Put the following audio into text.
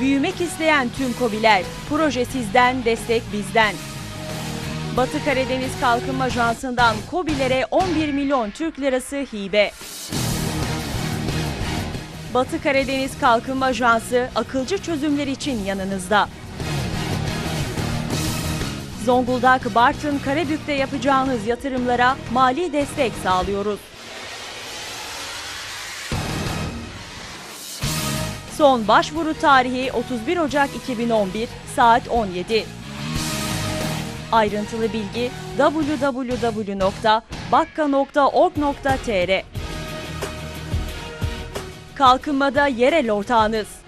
Büyümek isteyen tüm KOBİ'ler, proje sizden, destek bizden. Batı Karadeniz Kalkınma Ajansı'ndan KOBİ'lere 11 milyon Türk lirası hibe. Batı Karadeniz Kalkınma Ajansı akılcı çözümler için yanınızda. Zonguldak, Bartın, Karabük'te yapacağınız yatırımlara mali destek sağlıyoruz. Son başvuru tarihi 31 Ocak 2011 saat 17. Ayrıntılı bilgi www.bakka.org.tr Kalkınmada yerel ortağınız.